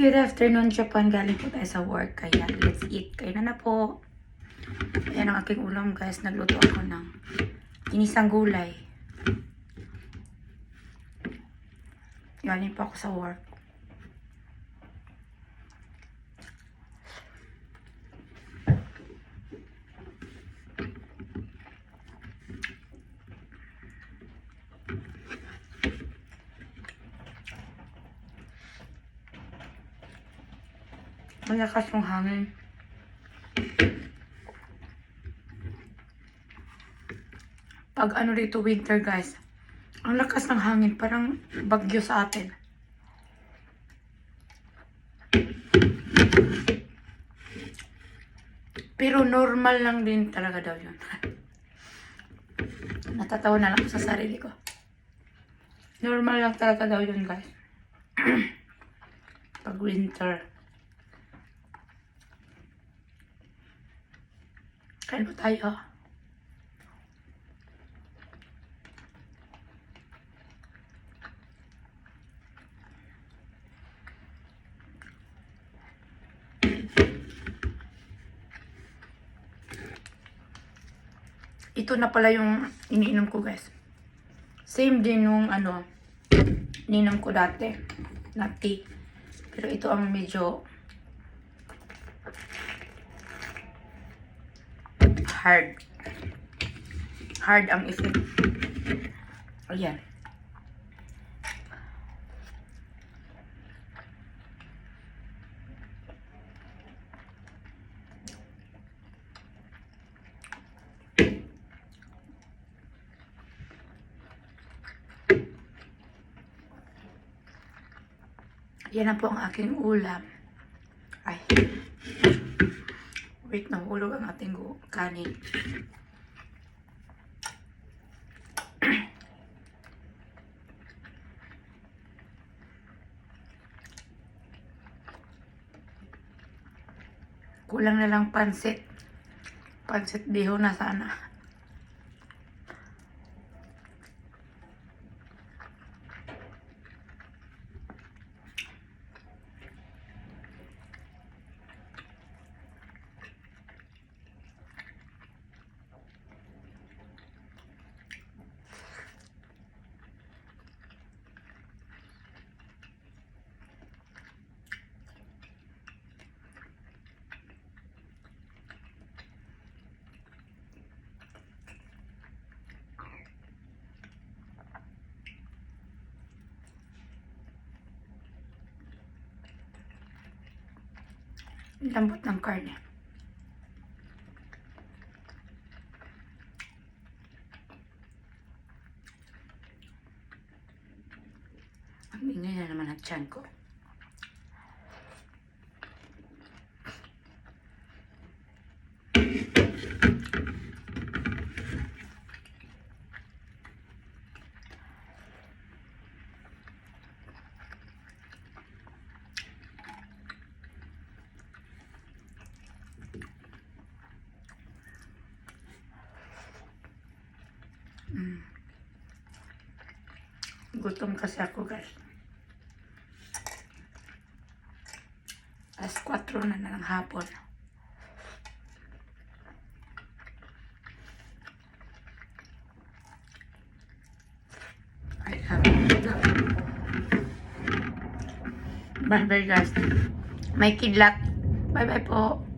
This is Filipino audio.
Good afternoon, Japan. Galing po tayo sa work. Kaya let's eat. Kaya na po. Ayan ang aking ulam, guys. Nagluto ako ng inisang gulay. Galing po ako sa work. Malakas yung hangin. Pag ano dito winter guys, ang lakas ng hangin, parang bagyo sa atin. Pero normal lang din talaga daw yun. Natatawa na lang sa sarili ko. Normal lang talaga daw yun guys. Pag winter. Po tayo. Ito na pala yung iniinom ko guys. Same din nung ano, ininom ko dati na tea. Pero ito ang medyo hard. Hard ang effect. Ayan. Yan na po ang aking ulam. Ay. Wait, nahulog ang ating kanin. Kulang na lang pansit. Pansit diho na sana. Lambot ng karne. Ang ingay na naman ang tiyan ko. Gutom kasi ako guys. Alas 4 na na ng hapon. I have Bye bye guys. May kidlat. Bye bye po.